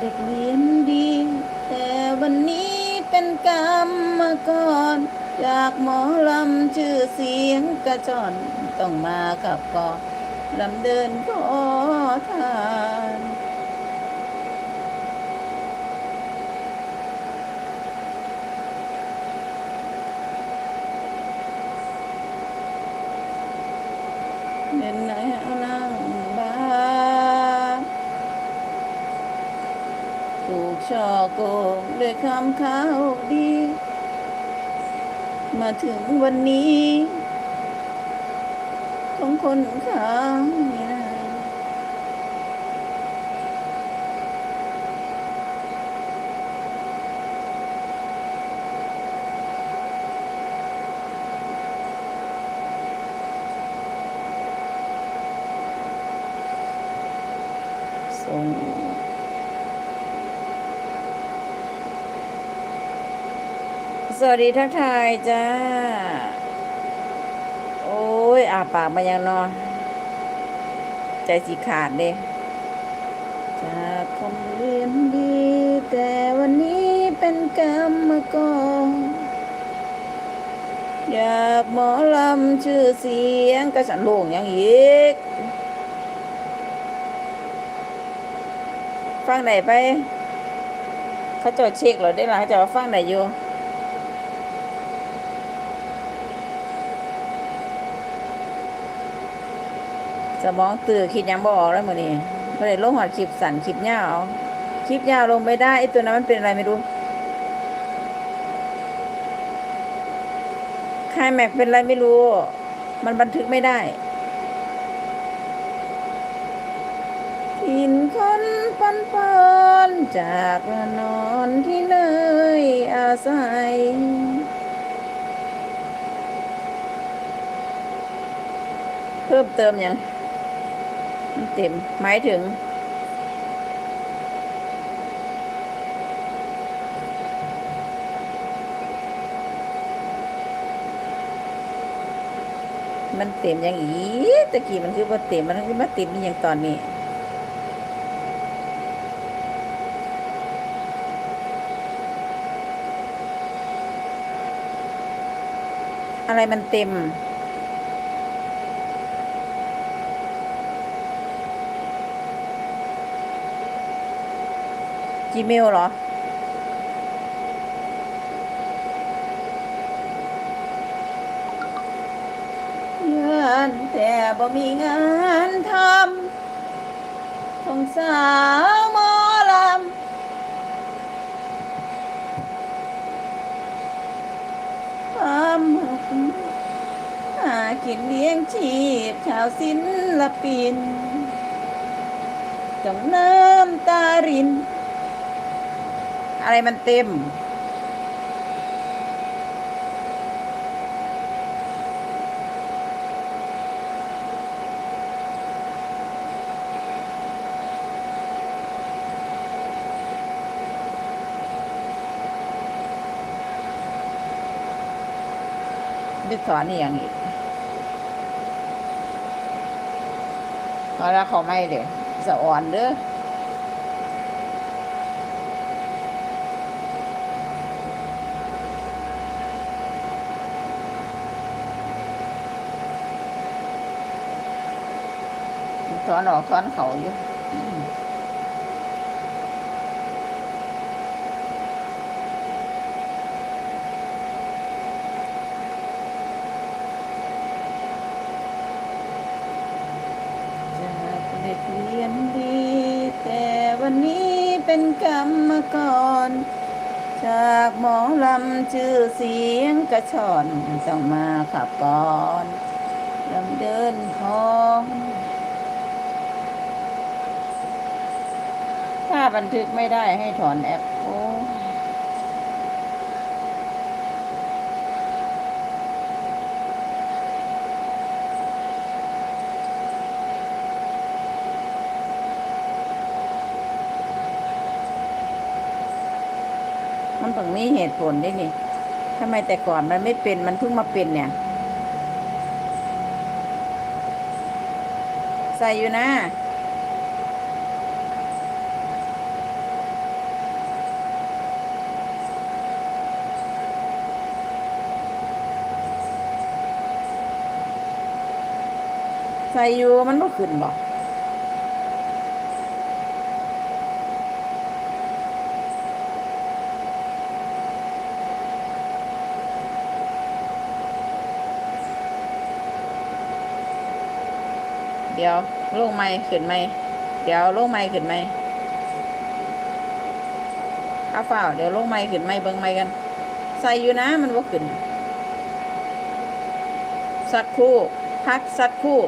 เด็กเรียนดี แต่วันนี้เป็นกรรมก่อนอยากหมอลำชื่อเสียงกระจอนต้องมากับกอลำเดินขอทานเป็นไหนเอานั่งบ้านถูก ช่อโกงด้วยคำข้าวดี มาถึงวันนี้ ของคนข้างไม่ได้ส่ง สวัสดีทักทายจ้า โอ้ยอาปากมายังนอนใจสีขาดเด้จากคนเรียนดี แต่วันนี้เป็นกรรมกรอยากหมอลำชื่อเสียงกระสันโลงอย่างอีก ฟังไหนไป เขาจดเช็คเหรอได้หลังจะว่าฟังไหนอยู่ มองตื่นคิดยังบออกแล้วมือนี้ก็เลยลงหอดคลิปสั่นคลิปยาวคลิปยาวลงไม่ได้ไอตัวนั้นมันเป็นอะไรไม่รู้คายแม็กเป็นอะไรไม่รู้ มันบันทึกไม่ได้ทินคนปนปนจากละนอนที่เลยอาศัยเพิ่มเติมยัง มันเต็มหมายถึง มันเต็มอย่างอีตะกี้มันคือว่าเต็มมันคือมาเต็มอย่างตอนนี้อะไรมันเต็ม Gmail เหรอ งานแต่บ่มีงานทำของสาวหมอลำความหากินเลี้ยงชีพชาวศิลปินต้องน้ำตาริน อะไรมันเต็ม ไม่สอนอย่างอีกพอแล้วเขาไม่เดี๋ยวสะอ่อนเด้อ ถอนออกถอนเขาอยู่จากเด็กเรียนดี แต่วันนี้เป็นกรรมกรจากหมอลำชื่อเสียงกระชอนต้องมาขับก่อนลำเดินคอง ถ้า บันทึกไม่ได้ให้ถอนแอป โอ้มันต้องมีเหตุผลด้วยนี่ทำไมแต่ก่อนมันไม่เป็น มันเพิ่งมาเป็นเนี่ย ใส่อยู่นะ ใส่อยู่มันบ่ขึ้นบ่เดี๋ยวลงไม่ขึ้นไหม เดี๋ยวลงไม่ขึ้นไหมข้าเปล่าเดี๋ยวลงไม่ขึ้นไหมเบิ่งไม่กัน ใส่อยู่นะมันบ่ขึ้น สักครู่ พักสักครู่